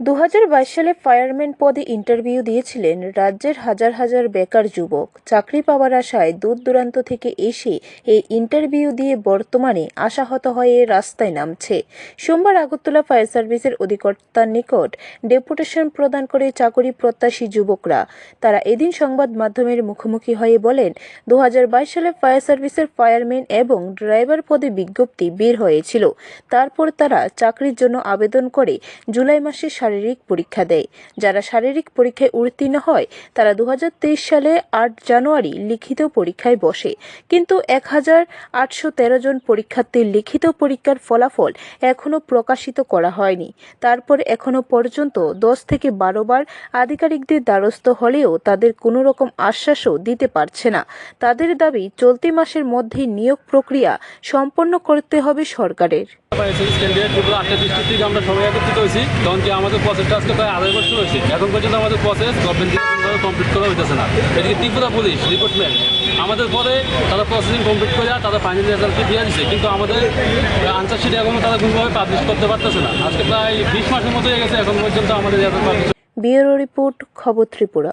দু হাজার বাইশ সালে ফায়ারম্যান পদে ইন্টারভিউ দিয়েছিলেন রাজ্যের হাজার হাজার বেকার যুবক। চাকরি পাওয়ার আশায় দূর দূরান্ত থেকে এসে এই ইন্টারভিউ দিয়ে বর্তমানে আশাহত হয়ে রাস্তায় নামছে। সোমবার আগরতলা ফায়ার সার্ভিসের অধিকর্তার নিকট ডেপুটেশন প্রদান করে চাকরি প্রত্যাশী যুবকরা। তারা এদিন সংবাদ মাধ্যমের মুখোমুখি হয়ে বলেন দু হাজার বাইশ সালে ফায়ার সার্ভিসের ফায়ারম্যান এবং ড্রাইভার পদে বিজ্ঞপ্তি বের হয়েছিল। তারপর তারা চাকরির জন্য আবেদন করে জুলাই মাসে শারীরিক পরীক্ষা দেয়। যারা শারীরিক পরীক্ষায় উত্তীর্ণ হয়, তারা দুহাজার তেইশ সালে আট জানুয়ারি লিখিত পরীক্ষায় বসে। কিন্তু এক হাজার আটশো তেরো জন পরীক্ষার্থীর লিখিত পরীক্ষার ফলাফল এখনও প্রকাশিত করা হয়নি। তারপর এখনও পর্যন্ত দশ থেকে বারো বার আধিকারিকদের দ্বারস্থ হলেও তাদের কোনো রকম আশ্বাসও দিতে পারছে না। তাদের দাবি, চলতি মাসের মধ্যেই নিয়োগ প্রক্রিয়া সম্পন্ন করতে হবে সরকারের। আমরা সবাই একত্রিত হয়েছি। কি আমাদের প্রসেসটা আজকে প্রায় আড়াই বছর হয়েছে। এখন পর্যন্ত আমাদের প্রসেস গভর্নমেন্ট কমপ্লিট করা হইতেছে না। এদিকে ত্রিপুরা পুলিশ রিপোর্টমেন্ট আমাদের পরে তারা প্রসেসিং কমপ্লিট করে তারা ফাইনাল রেজাল্টকে দিয়ে দিচ্ছে কিন্তু আমাদের আনসার শিট এখনও তারা কোনোভাবে পাবলিশ করতে পারতেছে না। আজকে প্রায় বিশ মাসের মতো হয়ে গেছে, এখন পর্যন্ত আমাদের রেজাল্ট পাবলিশ ব্যুরো রিপোর্ট, খবর ত্রিপুরা।